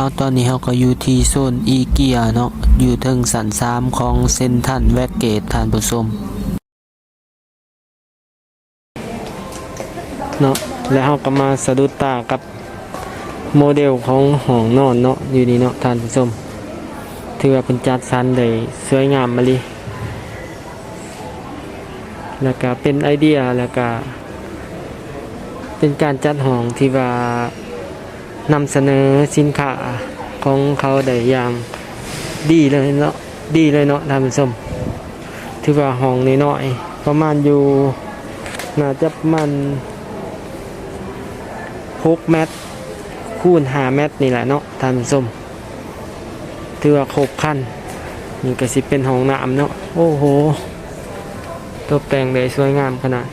เอาตอนนี้เราก็อยู่ที่โซนอีเกียเนาะอยู่ทึงสันสามของเซนทันแวกเกตทานผู้ชมเนาะแล้วเราก็มาสะดุดตากับโมเดลของห้องนอนเนาะอยู่นี่เนาะทานผู้ชมถือว่าเป็นจัดสรรได้สวยงามมาเลยแล้วก็เป็นไอเดียแล้วก็เป็นการจัดห้องที่ว่า นำเสนอสินค้าของเขาได้อย่างดีเลยเนาะดีเลยเนาะท่านผู้ชมถือว่าห้องน้อยๆประมาณอยู่น่าจะประมาณ6เมตรคูณ5เมตรนี่แหละเนาะท่านผู้ชมถือว่าครบคันนี่ก็สิเป็นห้องน้ำเนาะโอ้โหตกแต่งได้สวยงามขนาด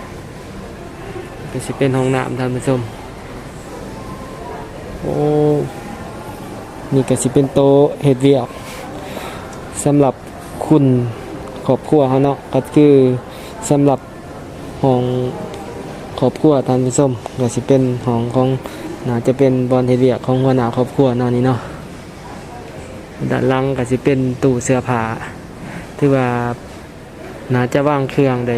ก็สิเป็นห้องน้ำท่านผู้ชม โอ้นี่ก็สิเป็นโตเฮ็ดเวียกสำหรับคุณครอบครัวเขาเนาะก็คือสำหรับห้องครอบครัวท่านผู้ชมก็สิเป็นห้องของน่าจะเป็นบอลเฮ็ดเวียกของหัวหน้าครอบครัวเนาะนี่เนาะด้านหลังก็สิเป็นตู้เสื้อผ้าที่ว่าน่าจะวางเครื่องได้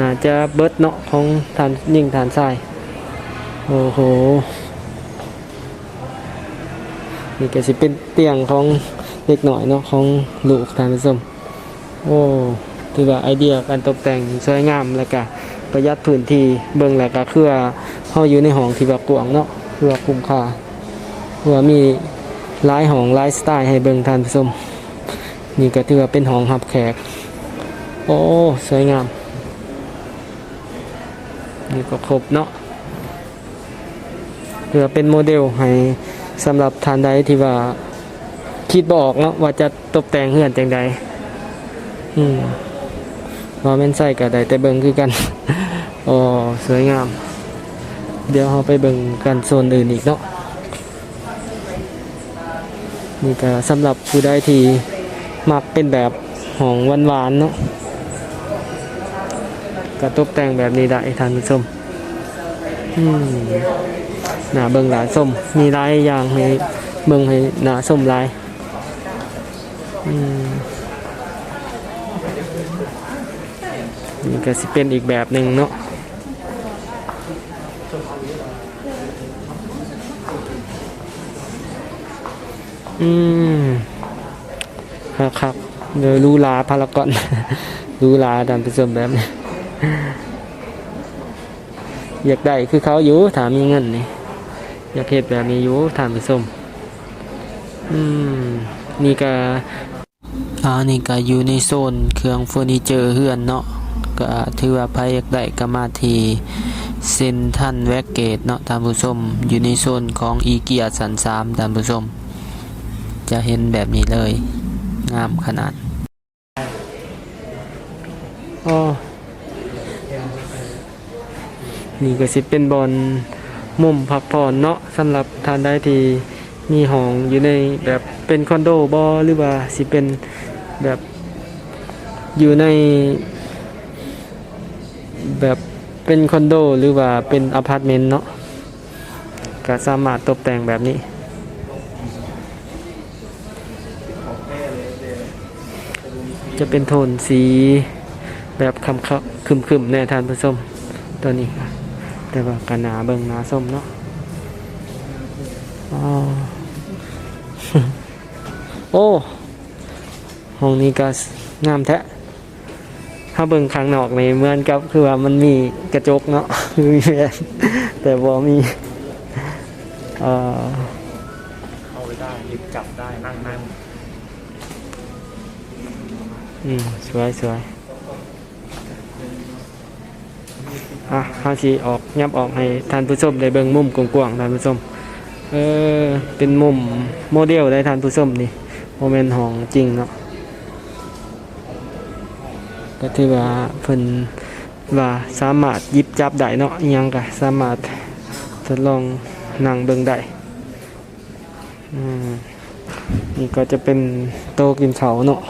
น่าจะเบิดเนาะของทานยิ่งทานทรายโอ้โห นี่ก็สิเป็นเตียงของเด็กหน่อยเนาะของลูกทานผู้ชมโอ้ถือว่าไอเดียการตกแต่งสวยงามแล้วก็ประหยัดพื้นที่เบิ่งแล้วก็คือว่าเฮาอยู่ในห้องที่ว่ากว้างเนาะเพื่อคุ้มค่าเพื่อมีหลายห้องหลายสไตล์ให้เบิ่งทานผู้ชมนี่ก็ถือว่าเป็นห้องรับแขก โอ้สวยงามนี่ก็ครบเนาะเพื่อเป็นโมเดลให้ สำหรับทานใดที่ว่า คิดบออกเนาะว่าจะตกแต่งเฮือนจังใดอืมว่าแม่นใส่กับใดแต่เบิ่งคือกันโอ้สวยงาม เดี๋ยวเราไปเบิ่งกันโซนอื่นอีกเนาะนี่ก็สำหรับผู้ใดที่มักเป็นแบบห้องหวานๆเนาะก็ตกแต่งแบบนี้ได้ท่านผู้ชมอืม หนาเบิ่งหลายส้มมีหลายอย่างให้เบิ่งให้หนาส้มหลายมนี่ก็สิเป็นอีกแบบหนึ่งเนาะอืมครับครับเดี๋ยวรูลาพารากอนรูลาท่านผู้ชมแบบนี้อยากได้คือเขาอยู่ถามมีเงินนี่ อยากเห็ดแบบนี้อยู่ถามผู้ชมอืมนี่ก็อ่านี่ก็อยู่ในโซนเครื่องเฟอร์นิเจอร์เฮือนเนาะก็ถือว่าใครอยากได้ก็มาที่เซนทันแวกเกตเนาะท่านผู้ชมอยู่ในโซนของอีเกียสันสามท่านผู้ชมจะเห็นแบบนี้เลย งามขนาดอ๋อนี่ก็สิเป็นบอล มุมพักผ่อนเนาะสำหรับทานได้ที่มีห้องอยู่ในแบบเป็นคอนโดบอหรือว่าสิเป็นแบบอยู่ใน แบบเป็นคอนโดหรือว่าเป็นอพาร์ตเมนต์เนาะก็สามารถตกแต่งแบบนี้ จะเป็นโทนสีแบบคำคึมคึมๆแน่ทานผู้ชมตัวนี้ แต่ว่ากันหนาเบิ่งหนาส้มเนาะอ๋อโอ้ห้องนี้ก็งามแท้ถ้าเบิ่งข้างนอกนี่เหมือนกับคือว่ามันมีกระจกเนาะมีแว่นแต่บ่มีเอ่อเข้าไปได้หยิบจับได้นั่งนั่งอืมสวยสวย อะเฮาสิออกยับออกให้ท่านผู้ชมได้เบิ่งมุมกว้างๆท่านผู้ชมเออเป็นมุมโมเดลได้ท่านผู้ชมนี่โมเมนต์ของจริงเนาะก็ถือว่าเพิ่นว่าสามารถยิบจับได้เนาะยังก็สามารถทดลองนั่งเบิ่งได้อืมนี่ก็จะเป็นโต๊ะกินข้าวเนาะ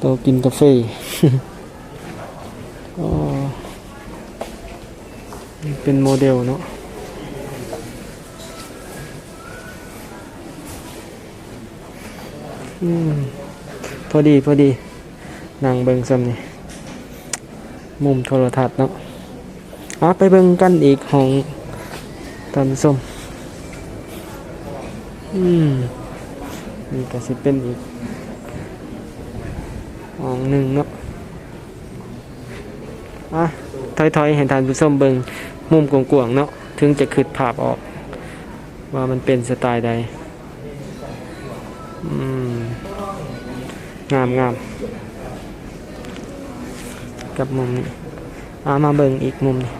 โต๊ะกินกาแฟอ๋อนี่ เป็นโมเดลเนาะอือพอดีพอดีนางเบิงซำนี่มุมโทรทัศน์เนาะอะไปเบิงกันอีกของตันส้มอืมนี่ก็สิเป็นอีกของหนึ่งเนาะอะถอยๆเห็นทานผู้ชมเบิง มุมกว้างๆเนาะถึงจะคิดภาพออก ว่ามันเป็นสไตล์ใดงามงามกับมุมนี้อามาเบิ่งอีกมุมนี้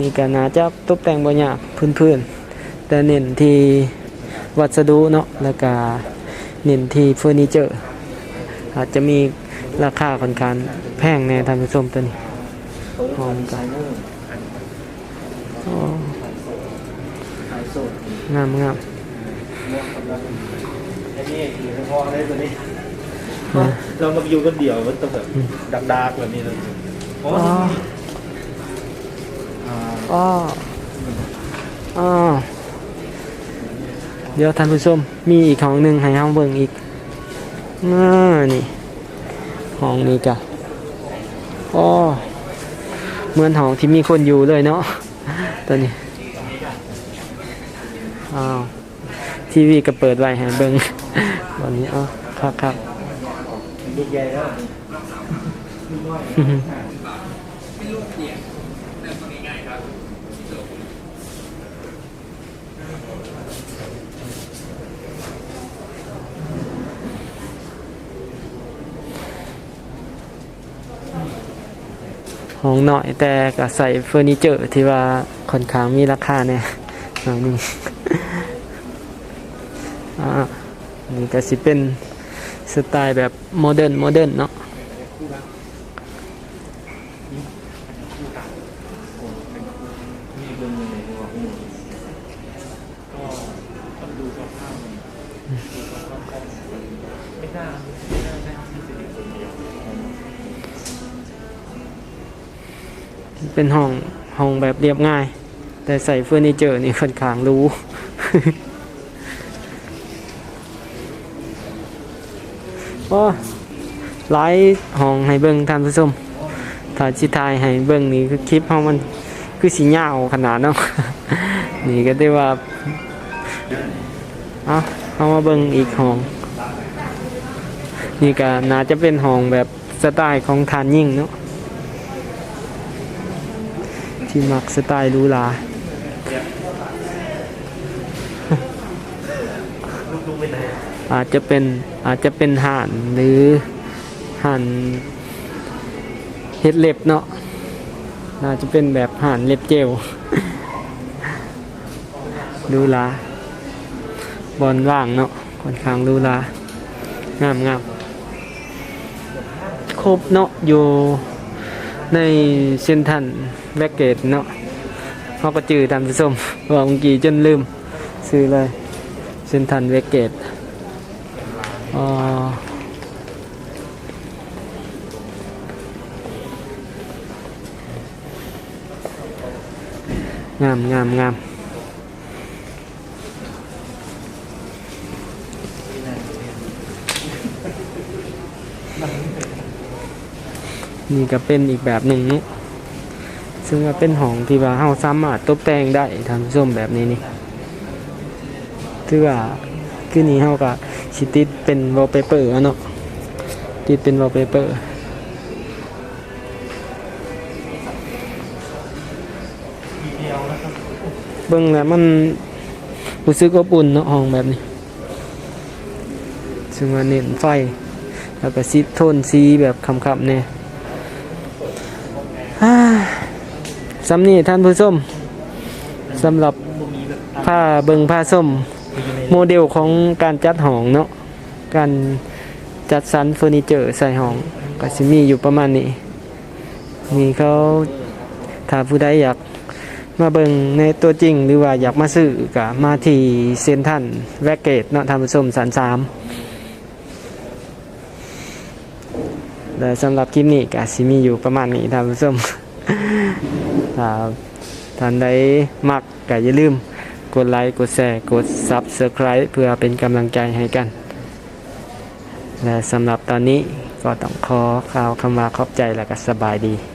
นี่ก็น่าจะตกแต่งบ่ยากพื้นๆ แต่เน้นที่วัสดุเนาะแล้วก็เน้นที่เฟอร์นิเจอร์อาจจะมีราคาค่อนข้างแพงแน่ท่านผู้ชมตัวนี้หอมกัน องามงามอันนี้คือเฉพาะได้ตัวนี้เรามาอยู่กันเดียวมันต้องแบบดักดากแบบนี้เลยอ๋ออ๋ออ่าอ๋ออ๋อเดี๋ยวท่านผู้ชมมีอีกของหนึ่งให้เฮาเบิ่งอีกอ่านี่ห้องนี้กะอ๋อเหมือนห้องที่มีคนอยู่เลยเนาะตัวนี้ อ้าวทีวีก็เปิดไว้ให้เบิ่งวันนี้อ๋อครับครับใหญ่แล้วห้องหน่อยแต่ก็ใส่เฟอร์นิเจอร์ที่ว่าค่อนข้างมีราคาเนี่ยหน่อยนึง อ่านี่ก็สิเป็นสไตล์แบบโมเดิร์นโมเดิร์นเนาะเป็นห้องห้องแบบเรียบง่าย แต่ใส่เฟอร์นิเจอร์นี่ค่อนข้างรู้ โอ้หลายห้องให้เบิ่งท่านผู้ชมถ้าสิทายให้เบิ่งนี่คือคลิปเฮามันคือสิยาวขนาดเนาะนี่ก็ได้ว่าเอาเอามาเบิ่งอีกห้องนี่ก็น่าจะเป็นห้องแบบสไตล์ของทานยิ่งเนาะที่มักสไตล์รูหราูกลูกไปไหนอาจจะเป็นอาจจะเป็นห่านหรือห่านเฮ็ดเล็บเนาะน่าจะเป็นแบบห่านเล็บเจลหรูหราบอลว่างเนาะค่อนข้างหรูหรางามงามครบเนาะอยู่ในเซนทันแบกเกตเนาะเขาก็จือตามผู้มว่าเมื่อกี้จนลืมซื้อเลย นทันแบ็กเกตอ๋องาม งาม งาม นี่ก็เป็นอีกแบบหนึ่งเนุซึ่งว่าเป็นห้องที่ว่าเราสามารถตกแต่งได้ทำส้มแบบนี้นี่ ถือว่าคือนี้เราก็สิติดเป็นวอลเปเปอร์เนาะติดเป็นวอลเปเปอร์เบิ่งแล้วมันรู้สึกอบอุ่นเนาะห้องแบบนี้ซึ่งว่าเน้นไฟ แล้วก็สีโทนสีแบบคำๆเนี่ยฮ่าสำนี่ท่านผู้ชมสำหรับมันมีแบบผ้าเบิงผ้าส้ม โมเดลของการจัดห้องเนาะการจัดสรรเฟอร์นิเจอร์ใส่ห้องก็สิมีอยู่ประมาณนี้นี่เขาถ้าผู้ใดอยากมาเบิงในตัวจริงหรือว่าอยากมาซื้อก็มาที่เซนทันแวกเกตเนาะท่านผู้ชมสันสามและสำหรับคลิปนี้ก็สิมีอยู่ประมาณนี้ท่านผู้ชมถ้าท่านใดมักก็อย่าลืม กดไลค์ กดแชร์ กด Subscribe เพื่อเป็นกำลังใจให้กัน และสำหรับตอนนี้ก็ต้องขอข่าวคำว่าขอบใจและก็สบายดี